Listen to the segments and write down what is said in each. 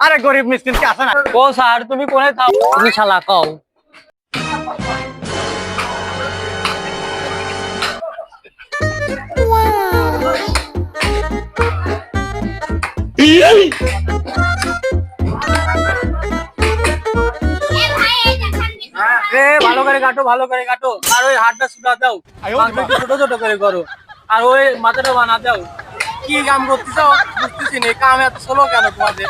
আরে গরিব মিসকিন কি আছে না? ও স্যার তুমি কোনে থাও? তুমি শালা কও। ভালো করে কাটো ভালো করে কাটো। আর ওই হাতটা সুটা দাও। ছোট ছোট করে করো। আর ওই মাথাটা বানা দাও। কি কাম করতেছ? বুঝতেছি না। কাম এত স্লো কেন তোমাদের?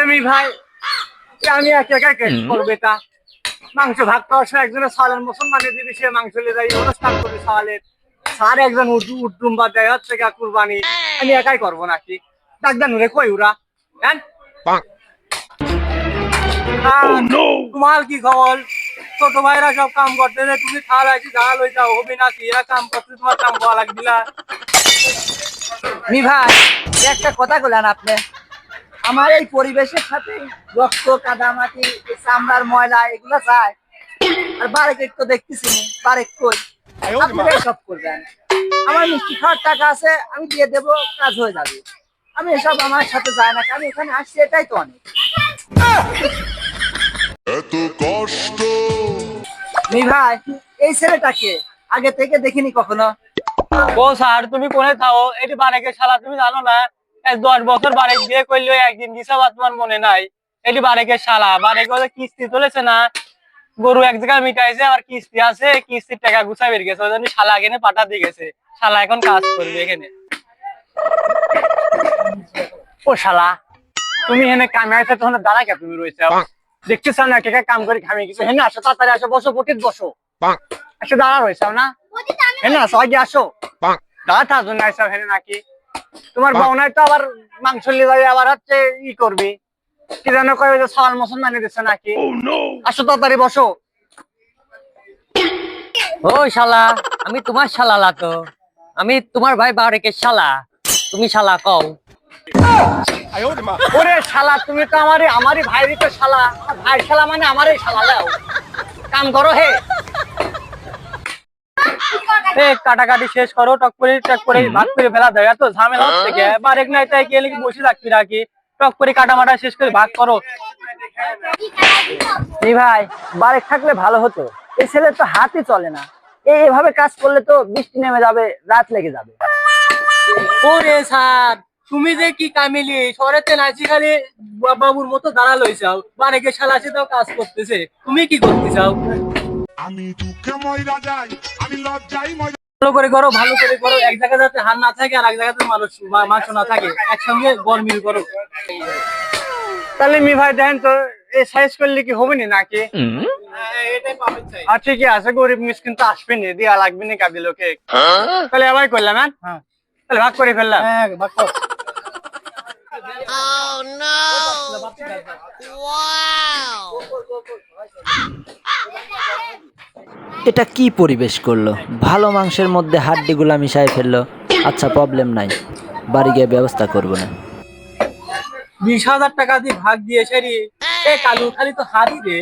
আমি ভাই আমি একা একা কে করবে তা? মাংস ভাগ খাওয়ার সময় একজনের সালের মুসলমানের দিদি সে মাংস নিয়ে যাই অনুষ্ঠান করি সালের। স্যার একজন উর্দু উর্দুম বা দেয় হচ্ছে কুরবানি। আমি একাই করব নাকি? ডাকদান রে কই উরা হ্যাঁ? তোমার কি খবর? ছোট ভাইরা সব কাম করতে তুমি খাওয়া আছি ঝাল হয়ে যাও হবি না কি এরা কাম করতে তোমার কাম করা লাগবিলা মি ভাই একটা কথা বলেন আপনি। আমার এই পরিবেশের সাথে রক্ত কাদামাটি চামড়ার ময়লা এগুলো চাই আর বারেক তো দেখতেছি বারেক কই? সব করবেন। আমার মিষ্টি খাওয়ার টাকা আছে আমি দিয়ে দেব কাজ হয়ে যাবে। আমি এসব আমার সাথে যায় না আমি এখানে আসছি এটাই তো অনেক। এত কষ্ট। মি ভাই এই ছেলেটাকে আগে থেকে দেখিনি কখনো? ও স্যার তুমি কোনে থাও? এটি বারেকের শালা তুমি জানো না? এই দশ বছর বারেক বিয়ে করলেও একদিন দিশা বা তোমার মনে নাই। এটি শালা বারেক ওদের কিস্তি চলেছে না? গরু এক জায়গায় মিটাইছে আর কিস্তি আছে কিস্তির টাকা গুছাই বের গেছে ওই জন্য শালা এখানে পাঠা দিয়ে গেছে। শালা এখন কাজ করবে এখানে। ও শালা তুমি এখানে কামে আছে তখন দাঁড়া কে তুমি রয়েছে? দেখতেছ না কে কে কাম করে খামি কিছু হেনে আসো তাড়াতাড়ি আসো বসো পটিত বসো। আসো দাঁড়া রয়েছে না? হেনে আসো আগে আসো। আসো হেনে নাকি? তোমার বউনায় তো আবার মাংস নিয়ে যাবে আবার হচ্ছে ই করবি। কি যেন কয় যে সাল মুসলমান দিচ্ছে নাকি? আসো তাড়াতাড়ি বসো। ও শালা আমি তোমার শালা লা আমি তোমার ভাই বারেকের শালা। তুমি শালা কও। ওরে শালা তুমি তো আমারই আমারই ভাইরই তো শালা। ভাই শালা মানে আমারই শালা লাও কাম করো হে। কাটাকাটি শেষ করো টক করে টক করে ভাত করে ফেলা দেয় এত ঝামেলা হচ্ছে কে? বারেক নাই তাই গেলে বসে রাখি টক করে কাটা মাটা শেষ করে ভাগ করো। ভাই বারেক থাকলে ভালো হতো। এই ছেলের তো হাতই চলে না। এই এভাবে কাজ করলে তো বৃষ্টি নেমে যাবে রাত লেগে যাবে। ওরে স্যার তুমি যে কি কামিলি? শহরেতে নাচি খালি বাবুর মতো দাঁড়াল চাও বারেকে শালাসে তো কাজ করতেছে। তুমি কি করতে চাও? আমি দুঃখে ময়রা যাই আমি লজ্জাই ময়রা ভালো করে করো ভালো করে করো। এক জায়গায় যাতে হাত না থাকে আর এক জায়গাতে মানুষ মাংস না থাকে একসঙ্গে গরমিল করো। তাহলে মি ভাই দেখেন তো এই সাইজ করলে কি হবে না নাকি? আর ঠিকই আছে গরিব মিসকিন তো আসবে না দিয়া লাগবে না কাবি লোকে তাহলে আবার করলাম হ্যাঁ? তাহলে ভাগ করে ফেললাম। হ্যাঁ ভাগ করো। এটা কি পরিবেশ করল? ভালো মাংসের মধ্যে হাড্ডিগুলা মিশাই ফেলল। আচ্ছা প্রবলেম নাই। বাড়ি গিয়ে ব্যবস্থা করব না। বিশ হাজার টাকা দিয়ে ভাগ দিয়ে সেরি এ কালু খালি তো হারি রে।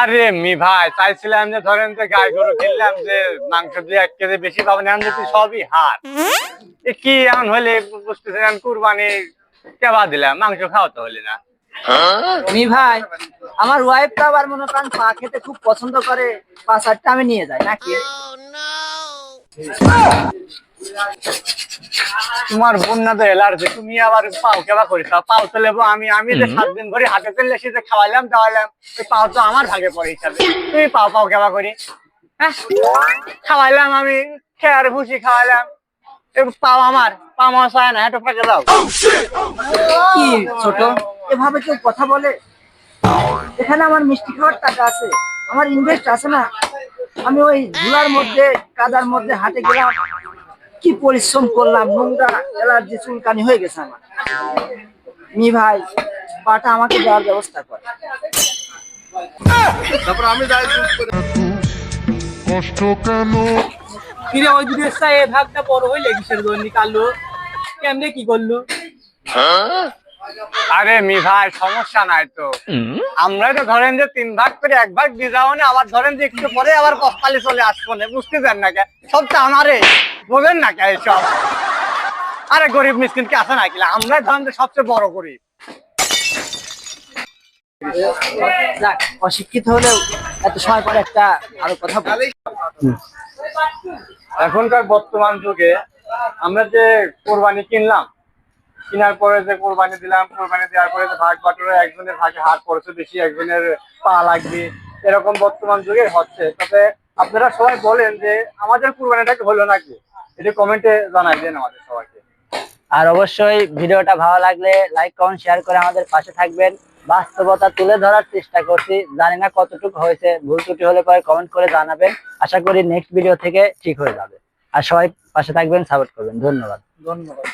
আরে মি ভাই চাইছিলাম যে ধরেন যে গাই গরু কিনলাম যে মাংস দিয়ে এক কেজি বেশি পাবেন এখন দেখছি সবই হার এ কি এমন হলে বুঝতেছেন কুরবানি কেবা দিলাম মাংস খাওয়াতে হলে না। মি ভাই আমার ওয়াইফ তো আবার মনে করেন পা খেতে খুব পছন্দ করে পা চারটা আমি নিয়ে যাই নাকি? তোমার বন্যা তো এলার্জি তুমি আবার পাও কেবা করিস পাও তো লেবো আমি আমি যে সাত দিন ধরে হাতে তেলে যে খাওয়াইলাম দাওয়াইলাম ওই পাও তো আমার ভাগে পড়ে হিসাবে। তুমি পাও পাও কেবা করি? হ্যাঁ? খাওয়াইলাম আমি খেয়ার ভুসি খাওয়াইলাম। পাও আমার পাও আমার চায় না একটু ফাঁকে দাও। কি ছোট? এভাবে কেউ কথা বলে? এখানে আমার মিষ্টি খাওয়ার টাকা আছে। আমার ইনভেস্ট আছে না। আমি ওই ধুলার মধ্যে কাদার মধ্যে হাটে গেলাম। কি পরিশ্রম করলাম নোংরা অ্যালার্জি চুলকানি হয়ে গেছে আমার। মি ভাই পাটা আমাকে দেওয়ার ব্যবস্থা করে। কষ্ট কেন? ফিরে ওই দুটো এ ভাগটা বড় হইলে কিসের জন্য কালু কেমনে কি করল? আরে মি ভাই, সমস্যা নাই তো। আমরা তো ধরেন যে তিন ভাগ করে এক ভাগ দিয়ে না আবার ধরেন যে একটু পরে আবার কপালে চলে আসব না বুঝতে চান না কে? সব তো আমারে বোঝেন না কে সব আরে গরিব মিসকিন কি আছে নাকি? আমরা ধরেন যে সবচেয়ে বড় গরিব। অশিক্ষিত হলেও এত সময় পরে একটা আরও কথা বলি। এখনকার বর্তমান যুগে আমরা যে কোরবানি কিনলাম কেনার পরে যে কোরবানি দিলাম কোরবানি দেওয়ার পরে যে ভাগ বাটোরে একজনের ভাগে হাত পড়ছে বেশি একজনের পা লাগবে এরকম বর্তমান যুগে হচ্ছে। তবে আপনারা সবাই বলেন যে আমাদের কোরবানিটা কি হলো নাকি? এটি কমেন্টে জানাই দেন আমাদের সবাইকে। আর অবশ্যই ভিডিওটা ভালো লাগলে লাইক কমেন্ট শেয়ার করে আমাদের পাশে থাকবেন। বাস্তবতা তুলে ধরার চেষ্টা করছি। জানি না কতটুকু হয়েছে ভুল ত্রুটি হলে পরে কমেন্ট করে জানাবেন। আশা করি নেক্সট ভিডিও থেকে ঠিক হয়ে যাবে। আর সবাই পাশে থাকবেন সাপোর্ট করবেন। ধন্যবাদ। ধন্যবাদ।